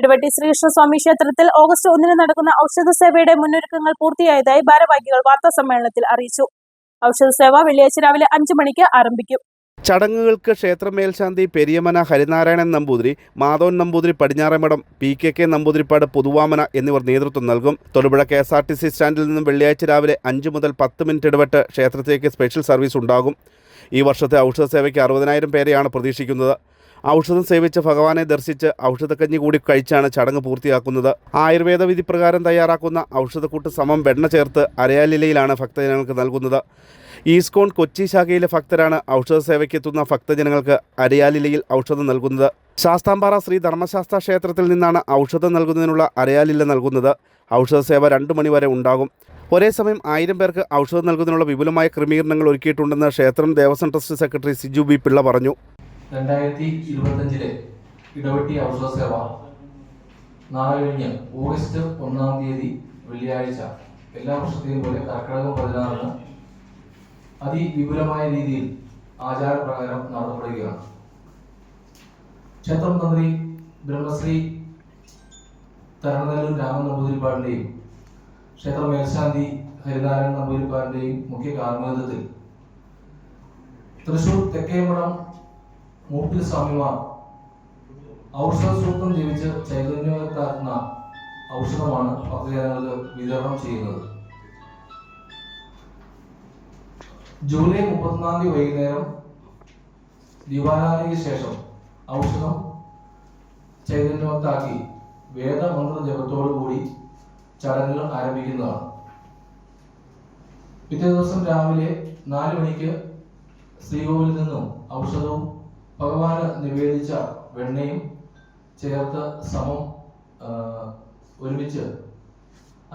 ഇടവെട്ടി ശ്രീകൃഷ്ണസ്വാമി ക്ഷേത്രത്തിൽ ഓഗസ്റ്റ് ഒന്നിന് നടക്കുന്ന ഔഷധ സേവയുടെ മുന്നൊരുക്കങ്ങൾ പൂർത്തിയായതായി ഭാരവാഹികൾ വാർത്താ സമ്മേളനത്തിൽ അറിയിച്ചു. ഔഷധ സേവ വെള്ളിയാഴ്ച രാവിലെ അഞ്ചു മണിക്ക് ആരംഭിക്കും. ചടങ്ങുകൾക്ക് ക്ഷേത്രമേൽശാന്തി Periyamana Harinarayanan Namboothiri Madhavan Namboothiri Padinjaramadam P K K Namboothiripad Puthuvamana എന്നിവർ നേതൃത്വം നൽകും. Thodupuzha K S R T C സ്റ്റാൻഡിൽ നിന്നും വെള്ളിയാഴ്ച രാവിലെ അഞ്ച് മുതൽ പത്ത് മിനിറ്റ് ഇടവിട്ട് ക്ഷേത്രത്തിലേക്ക് സ്പെഷ്യൽ സർവീസ് ഉണ്ടാകും. ഈ വർഷത്തെ ഔഷധ സേവയ്ക്ക് അറുപതിനായിരം പേരെയാണ് പ്രതീക്ഷിക്കുന്നത്. ഔഷധം സേവിച്ച് ഭഗവാനെ ദർശിച്ച് ഔഷധക്കഞ്ഞി കൂടി കഴിച്ചാണ് ചടങ്ങ് പൂർത്തിയാക്കുന്നത്. ആയുർവേദ വിധി പ്രകാരം തയ്യാറാക്കുന്ന ഔഷധക്കൂട്ട് സമം വെണ്ണ ചേർത്ത് അരയാലിലയിലാണ് ഭക്തജനങ്ങൾക്ക് നൽകുന്നത്. ഈസ്കോൺ കൊച്ചി ശാഖയിലെ ഭക്തരാണ് ഔഷധ സേവയ്ക്കെത്തുന്ന ഭക്തജനങ്ങൾക്ക് അരയാലിലയിൽ ഔഷധം നൽകുന്നത്. ശാസ്താംപാറ ശ്രീ ധർമ്മശാസ്ത്ര ക്ഷേത്രത്തിൽ നിന്നാണ് ഔഷധം നൽകുന്നതിനുള്ള അരയാലില നൽകുന്നത്. ഔഷധ സേവ രണ്ട് മണിവരെ ഉണ്ടാകും. ഒരേ സമയം ആയിരം പേർക്ക് ഔഷധം നൽകുന്നതിനുള്ള വിപുലമായ ക്രമീകരണങ്ങൾ ഒരുക്കിയിട്ടുണ്ടെന്ന് ക്ഷേത്രം Devaswom trust secretary Siju B Pillai പറഞ്ഞു. രണ്ടായിരത്തി ഇരുപത്തഞ്ചിലെ ഇടവെട്ടി ഔഷധ സേവ. നാളെ കഴിഞ്ഞ് ഓഗസ്റ്റ് ഒന്നാം തീയതി വെള്ളിയാഴ്ച എല്ലാ വർഷത്തെയും പോലെ കർക്കിടകം പതിനാറിന് അതിവിപുലമായ രീതിയിൽ ആചാരപ്രകാരം നടത്തപ്പെടുകയാണ്. ക്ഷേത്രം തന്ത്രി ബ്രഹ്മശ്രീ തരണനെല്ലൂർ രാമൻ നമ്പൂതിരിപ്പാടിന്റെയും ക്ഷേത്ര മേൽശാന്തി ഹരിനാരായണൻ നമ്പൂതിരിപ്പാടിന്റെയും മുഖ്യ കാർമ്മികത്വത്തിൽ തൃശൂർ തെക്കേമഠം മൂപ്പിൽ സ്വാമിമാർ ഔഷധ സൂത്രം ജീവിച്ച് ചൈതന്യവത്താക്കുന്ന ഔഷധമാണ് ഭക്തജനങ്ങൾക്ക് വിതരണം ചെയ്യുന്നത്. ജൂലൈ മുപ്പത്തിനാം തീയതി വൈകുന്നേരം ദിവാരാധനയ്ക്ക് ശേഷം ഔഷധം ചൈതന്യവത്താക്കി വേദമന്ത്ര ജപത്തോടു കൂടി ചടങ്ങുകൾ ആരംഭിക്കുന്നതാണ്. പിറ്റേ ദിവസം രാവിലെ നാല് മണിക്ക് ശ്രീകോവിൽ നിന്നും ഔഷധവും ഭഗവാന് നിവേദിച്ച വെണ്ണയും ചേർത്ത് സമം ഒരുമിച്ച്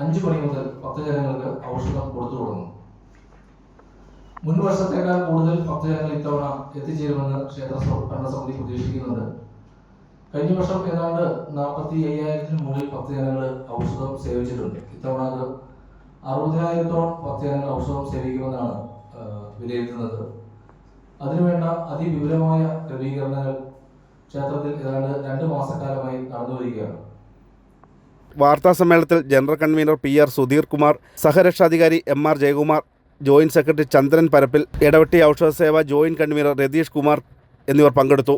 അഞ്ചു മണി മുതൽ ഭക്തജനങ്ങൾക്ക് ഔഷധം കൊടുത്തു തുടങ്ങും. മുൻ വർഷത്തേക്കാൾ കൂടുതൽ ഭക്തജനങ്ങൾ ഇത്തവണ എത്തിച്ചേരുമെന്ന് ക്ഷേത്ര ഭരണസമിതി പ്രതീക്ഷിക്കുന്നുണ്ട്. കഴിഞ്ഞ വർഷം ഏതാണ്ട് നാൽപ്പത്തി അയ്യായിരത്തിന് മുകളിൽ ഭക്തജനങ്ങൾ ഔഷധം സേവിച്ചിട്ടുണ്ട്. ഇത്തവണ അത് അറുപതിനായിരത്തോളം ഭക്തജനങ്ങൾ ഔഷധം സേവിക്കുമെന്നാണ് വിലയിരുത്തുന്നത്. അതിനുവേണ്ട അതിവിപുലമായ ക്രമീകരണങ്ങൾ ക്ഷേത്രത്തിൽ ഏതാണ്ട് രണ്ട് മാസക്കാലമായി നടന്നു വരികയാണ്. വാർത്താ സമ്മേളനത്തിൽ general convener P R Sudheer Kumar സഹരക്ഷാധികാരി M R Jayakumar joint secretary Chandran Parappil Idavetti ഔഷധ സേവ ജോയിന്റ് കൺവീനർ രതീഷ് കുമാർ എന്നിവർ പങ്കെടുത്തു.